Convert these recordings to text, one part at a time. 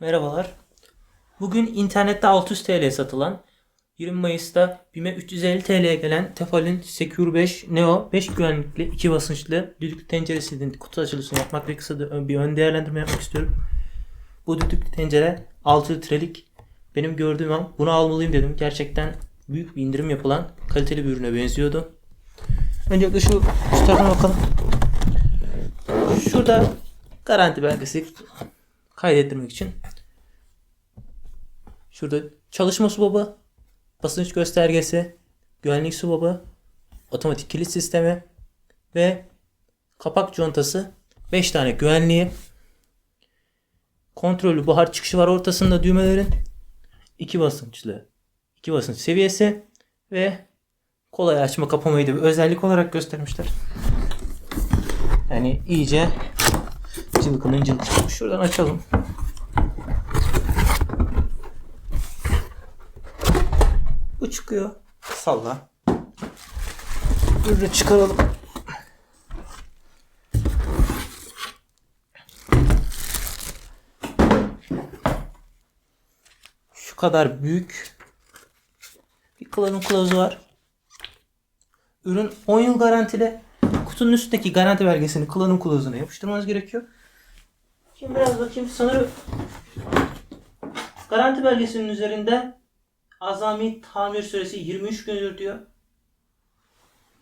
Merhabalar. Bugün internette 600 TL satılan 20 Mayıs'ta BİM'e 350 TL'ye gelen Tefal'in Secure 5 Neo 5 güvenlikli 2 basınçlı düdüklü tenceresinin kutu açılışını yapmak ve kısa bir ön değerlendirme yapmak istiyorum. Bu düdüklü tencere 6 litrelik benim gördüğüm an bunu almalıyım dedim. Gerçekten büyük bir indirim yapılan kaliteli bir ürüne benziyordu. Öncelikle şu üst tarafına bakalım. Şurada garanti belgesi kaydettirmek için şurada çalışma subabı, basınç göstergesi, güvenlik subabı, otomatik kilit sistemi ve kapak contası 5 tane güvenliği kontrollü buhar çıkışı var ortasında düğmelerin 2 basınçlı 2 basınç seviyesi ve kolay açma kapamayı da bir özellik olarak göstermişler. Yani iyice cılkının cılkı. Şuradan açalım. Bu çıkıyor. Salla. Ürünü çıkaralım. Şu kadar büyük bir kullanım kılavuzu var. Ürün 10 yıl garantili. Kutunun üstündeki garanti belgesini kullanım kılavuzuna yapıştırmanız gerekiyor. Şimdi biraz bakayım. Sanırım garanti belgesinin üzerinde azami tamir süresi 23 gündür diyor.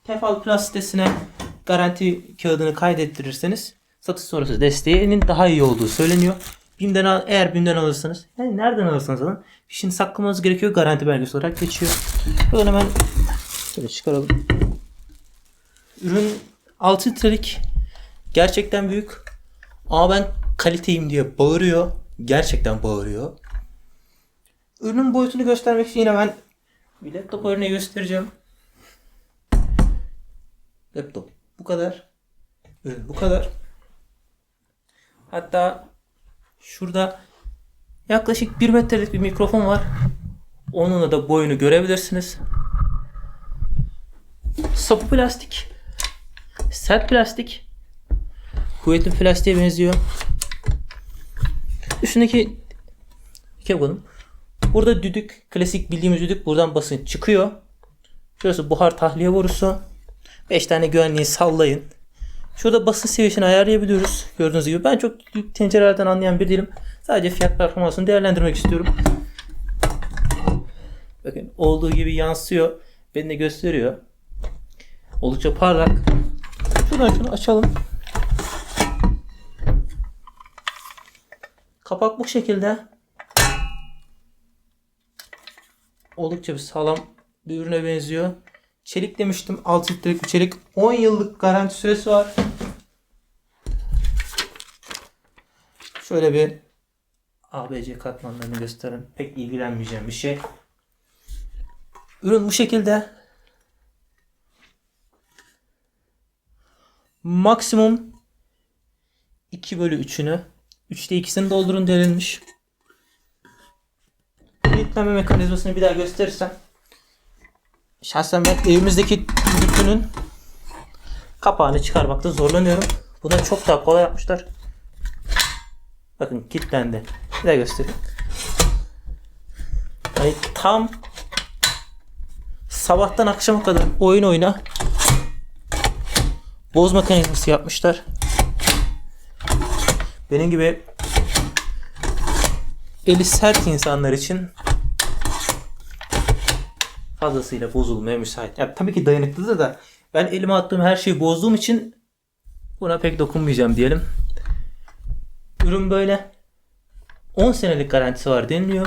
Tefal Plus sitesine garanti kağıdını kaydettirirseniz satış sonrası desteğinin daha iyi olduğu söyleniyor. BİM'den al, eğer BİM'den alırsanız, yani nereden alırsanız alın, fişini saklamanız gerekiyor. Garanti belgesi olarak geçiyor. Böyle hemen şöyle çıkaralım. Ürün 6 litrelik. Gerçekten büyük. Ama ben kaliteyim diye bağırıyor. Gerçekten bağırıyor. Ürünün boyutunu göstermek için yine ben bir laptop örneği göstereceğim. Laptop bu kadar. Ürün bu kadar. Hatta şurada yaklaşık 1 metrelik bir mikrofon var. Onunla da boyunu görebilirsiniz. Sapı plastik. Sert plastik. Kuvvetli plastiğe benziyor. Üstündeki iki yapalım. Burada düdük, klasik bildiğimiz düdük buradan basınç çıkıyor. Şurası buhar tahliye borusu. 5 tane güvenliği sallayın. Şurada basınç seviyesini ayarlayabiliyoruz. Gördüğünüz gibi ben çok tencerelerden anlayan bir değilim. Sadece fiyat performansını değerlendirmek istiyorum. Bakın olduğu gibi yansıyor. Beni de gösteriyor. Oldukça parlak. Şuradan şunu açalım. Kapak bu şekilde. Oldukça bir sağlam bir ürüne benziyor. Çelik demiştim. 6 litrelik bir çelik. 10 yıllık garanti süresi var. Şöyle bir ABC katmanlarını gösterin. Pek ilgilenmeyeceğim bir şey. Ürün bu şekilde. Maksimum 2 bölü 3'ünü 3'te 2'sini doldurun denilmiş. Kilitlenme mekanizmasını bir daha gösterirsem. Şahsen ben evimizdeki düdüklünün kapağını çıkarmakta zorlanıyorum. Buna çok daha kolay yapmışlar. Bakın kilitlendi. Bir daha göstereyim. Yani tam sabahtan akşama kadar oyun oyna boz mekanizması yapmışlar. Benim gibi eli sert insanlar için fazlasıyla bozulmaya müsait. Ya tabii ki dayanıklıdır da ben elime attığım her şeyi bozduğum için buna pek dokunmayacağım diyelim. Ürün böyle 10 senelik garantisi var deniliyor.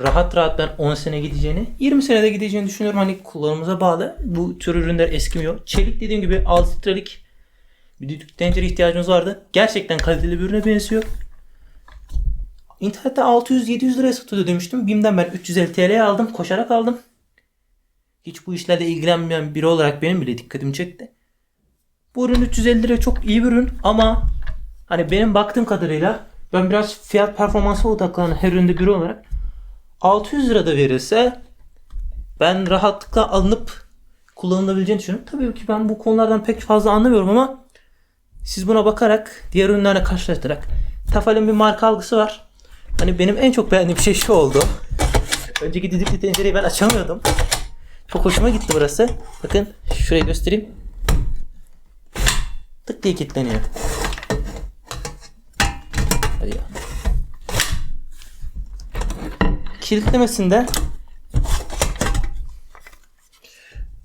Rahat rahat ben 10 sene gideceğini, 20 senede gideceğini düşünüyorum. Hani kullanımıza bağlı. Bu tür ürünler eskimiyor. Çelik dediğim gibi 6 litrelik bir düdük tencere ihtiyacımız vardı. Gerçekten kaliteli bir ürüne benziyor. İnternette 600-700 liraya satılıyor demiştim. BİM'den ben 350 TL'ye aldım. Koşarak aldım. Hiç bu işlerle ilgilenmeyen biri olarak benim bile dikkatimi çekti. Bu ürün 350 liraya çok iyi bir ürün ama hani benim baktığım kadarıyla ben biraz fiyat performansa odaklanan her üründe biri olarak 600 lirada verilse ben rahatlıkla alınıp kullanılabileceğini düşünüyorum. Tabii ki ben bu konulardan pek fazla anlamıyorum ama siz buna bakarak diğer ürünlerle karşılaştırarak Tefal'in bir marka algısı var. Hani benim en çok beğendiğim şey şu oldu. Önceki düdüklü tencereyi ben açamıyordum. Çok hoşuma gitti burası. Bakın şurayı göstereyim. Tık diye kilitleniyor. Hadi ya. Kilitlemesinde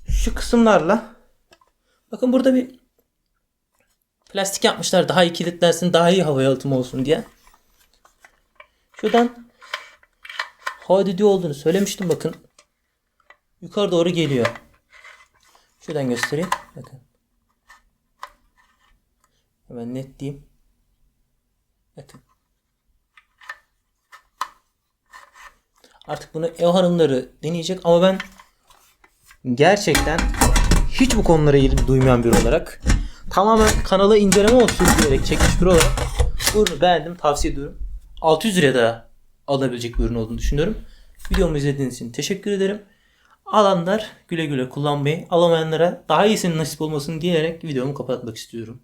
şu kısımlarla bakın burada bir plastik yapmışlar daha iyi kilitlensin daha iyi hava yalıtımı olsun diye. Şuradan hava olduğunu söylemiştim bakın. Yukarı doğru geliyor. Şuradan göstereyim. Bakın. Hemen net diyeyim. Bakın. Artık bunu ev hanımları deneyecek ama ben gerçekten hiç bu konulara ilgi duymayan biri olarak tamamen kanala inceleme olsun diyerek çekmiş biri olarak bu ürünü beğendim tavsiye ediyorum. 600 liraya da alabilecek bir ürün olduğunu düşünüyorum. Videomu izlediğiniz için teşekkür ederim. Alanlar güle güle kullanmayı, alamayanlara daha iyisinin nasip olmasını diyerek videomu kapatmak istiyorum.